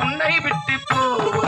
உன்னை விட்டு போ.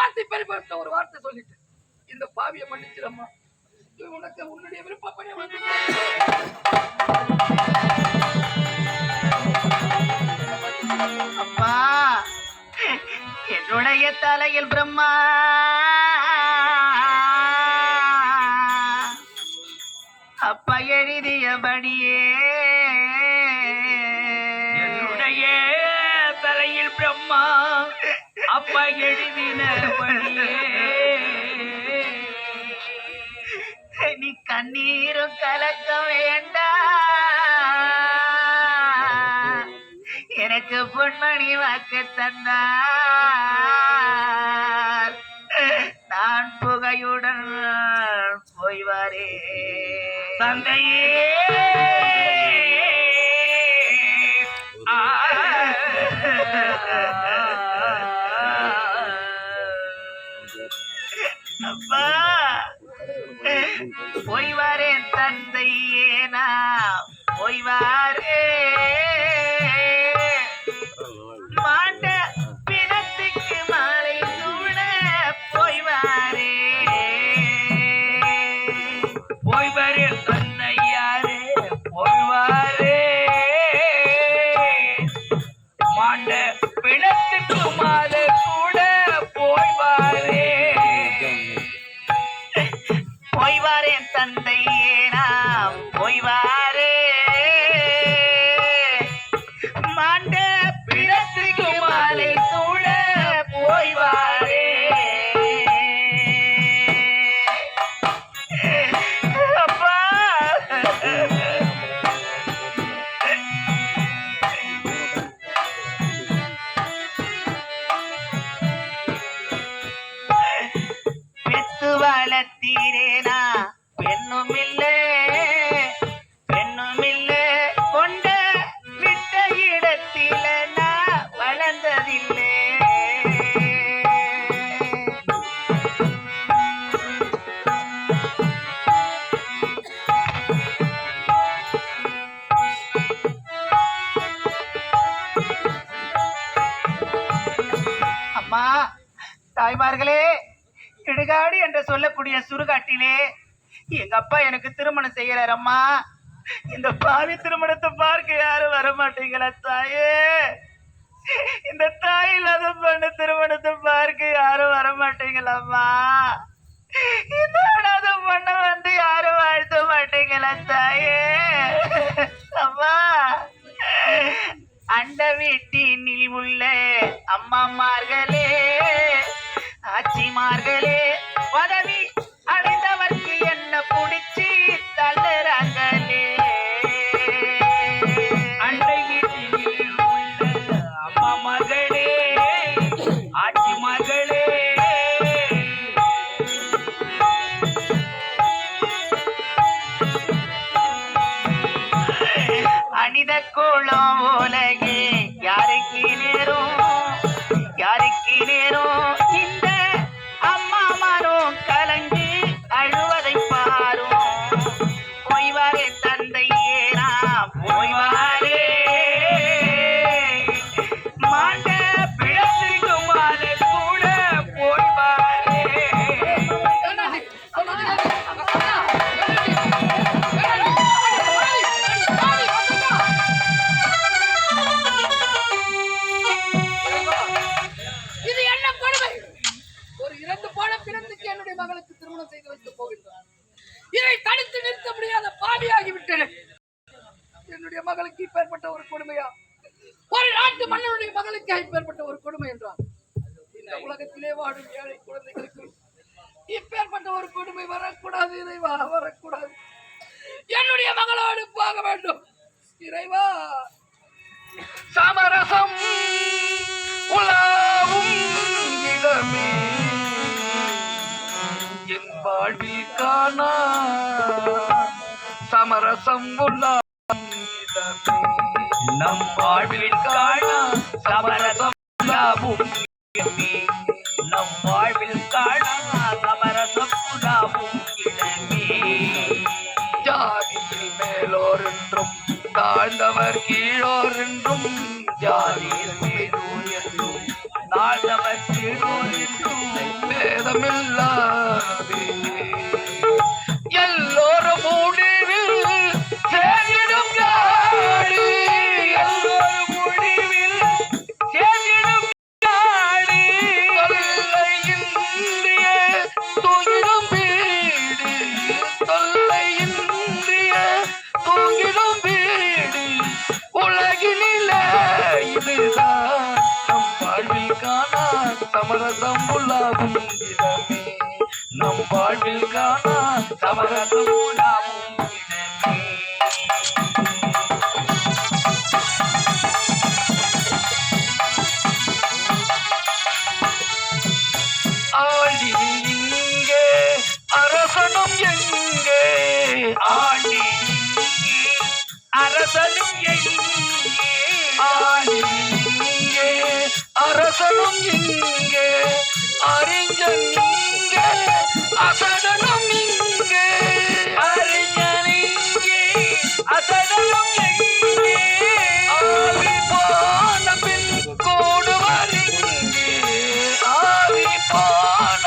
வார்த்தை பெருமைப்பட்ட ஒரு வார்த்தை சொல்லிட்டு இந்த பாவியை மன்னிச்சிடம்மா. உனக்கு உன்னுடைய விருப்பப்படி அப்பா என்னுடைய தலையில் பிரம்மா. அப்பா எழுதியபடியே. என்னுடைய தலையில் பிரம்மா. அப்ப எழுதின நீ கண்ணீரும் கலக்க வேண்டாம் எனக்கு பொன்மணி வாக்கு தந்தார். நான் புகையுடன் போய்வாரே. தந்தையே. ஓய்வாரேன் தந்தையே நாம் ஓய்வாரே தாய்மார்களே இடுகாடு என்று சொல்லக்கூடிய சுருகாட்டிலே எங்க அப்பா எனக்கு திருமணம் செய்யறாரம்மா. இந்த பாவி திருமணத்தை பார்க்க யாரும் வர மாட்டீங்களா தாயே? இந்த தாய் இல்லாத பொண்ணு திருமணத்தை பார்க்க யாரும் வர மாட்டீங்களாம்மா இந்த அனாத பொண்ணை வந்து யாரும் வாழ்த்த மாட்டீங்களா தாயே? அம்மா அண்ட வீட்டினில் உள்ள அம்மாமார்களே ஆச்சிமார்களே பதவி நேரோ ஒரு நாட்டு மன்னனுடைய மகளுக்கு இப்பேற்பட்ட ஒரு கொடுமை என்றார் உலகத்திலே வாடும் ஏழை குழந்தைகளுக்கு இப்பேற்பட்ட ஒரு கொடுமை வரக்கூடாது இறைவா வரக்கூடாது. என்னுடைய மகளோடு போக வேண்டும். இறைவா சமரசம் உலாவும் இடமே. என் வாழ்வில் காணா சமரசம் உலாவும் இடமே. நம் வாழ்வில் காணா சமரசம் உலாவும் நம் வாழ்வில் காணா சமரசம் உலாவும் ஜாதியில் மேலோர் என்றும் தாழ்ந்தவர் கீழோர் என்றும் ஜாதியில் மேலோர் என்றும் தாழ்ந்தவர் சமரசம்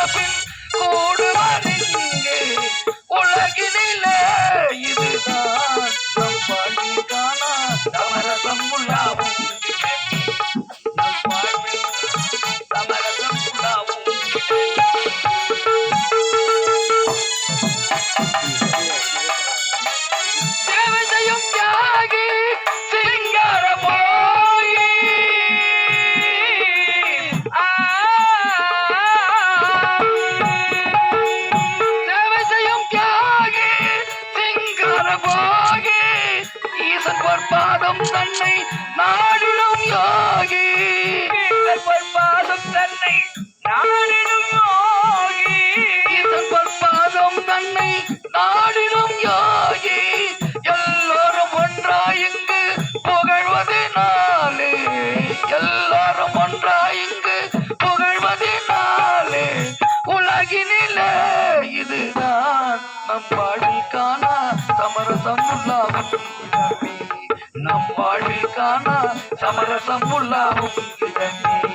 போன பின் கூடுவர் உலகினிலே இதுதான். நம் வாழ்வில் காணா சமரசம் உள்ளாவும் நம் வாழ்வில் செய்யும் தியாகி தன்னை நாடிடும் யோகி. இதன் பற்பாதம் தன்னை நாடிடும் யோகி. எல்லோரும் ஒன்றாய் இங்கு புகழ்வதினாலே எல்லாரும் ஒன்றாய் இங்கு புகழ்வதினாலே உலகினிலே இதுதான் நம் பாடல் காணா சமரசம் உள்ளாகும் நம் வாழ்வில் சமரசம் உள்ளாகும் இதனே